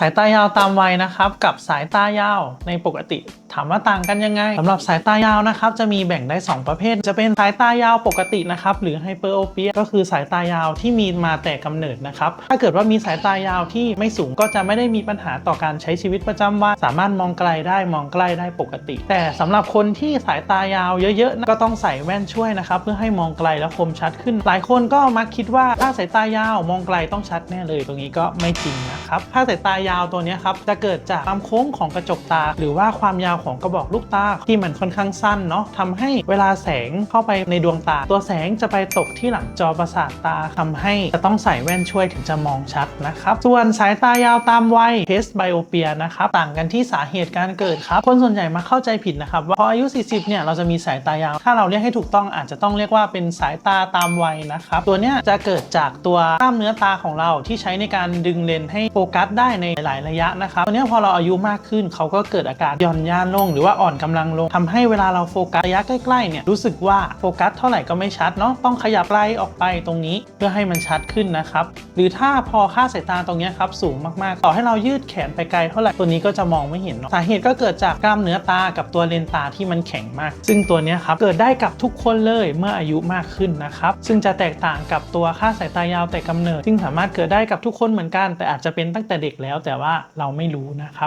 สายตายาวตามวัยนะครับกับสายตายาวในปกติ ถามว่าต่างกันยังไงสำหรับสายตายาวนะครับจะมีแบ่งได้ 2 ประเภท จะเป็นสายตายาวปกตินะครับหรือไฮเปอร์โอเปียก็คือสายตายาวที่มีมาแต่กำเนิดนะครับถ้าเกิดว่ามีสายตายาวที่ไม่สูงก็จะไม่ได้มีปัญหาต่อการใช้ชีวิตประจำวันสามารถมองไกลได้มองใกล้ได้ปกติ แต่สำหรับคนที่สายตายาวเยอะๆนะก็ต้องใส่แว่นช่วยนะครับเพื่อให้มองไกลและคมชัดขึ้น หลายคนก็มักคิดว่าถ้าสายตายาวมองไกลต้องชัดแน่เลย ตรงนี้ก็ไม่จริงนะครับถ้าสายตายาวตัวนี้ครับจะเกิดจากความโค้งของกระจกตา หรือว่าความยาวของกระบอกลูกตาที่มันค่อนข้างสั้นเนาะทำให้เวลาแสงเข้าไปในดวงตา ตัวแสงจะไปตกที่หลังจอประสาทตาทำให้จะต้องใส่แว่นช่วยถึงจะมองชัดนะครับ ส่วนสายตายาวตามวัยเทสไบโอเปียนะครับต่างกันที่สาเหตุการเกิดครับคนส่วนใหญ่มาเข้าใจผิดนะครับว่าพออายุ 40 เนี่ยเราจะมีสายตายาว ถ้าเราเรียกให้ถูกต้องอาจจะต้องเรียกว่าเป็นสายตาตามวัยนะครับตัวเนี้ยจะเกิดจากตัวกล้ามเนื้อตาของเราที่ใช้ในการดึงเลนส์ให้โฟกัสได้ในลายระยะนะครับตัวเนี้พอเราอายุมากขึ้นเขาก็เกิดอาการหย่อนย่านลง หรือว่าอ่อนกำลังลงทำให้เวลาเราโฟกัสระยะใกล้ๆเนี่ยรู้สึกว่าโฟกัสเท่าไหร่ก็ไม่ชัดเนาะต้องขยับไกลออกไปตรงนี้เพื่อให้มันชัดขึ้นนะครับหรือถ้าพอค่าสายตาตรงนี้ครับสูงมากๆ ต่อให้เรายืดแขนไปไกลเท่าไหร่ตัวนี้ก็จะมองไม่เห็นเนาะสาเหตุก็เกิดจากกล้ามเนื้อตากับตัวเลนตาที่มันแข็งมาก ซึ่งตัวนี้ครับเกิดได้กับทุกคนเลยเมื่ออายุมากขึ้นนะครับซึ่งจะแตกต่างกับตัวค่าสายตายาวแต่กำเนิด ซึ่งสามารถเกิดได้กับทุกคนเหมือนกัน แต่อาจจะเป็นตั้งแต่เด็กแล้วแต่ว่าเราไม่รู้นะครับ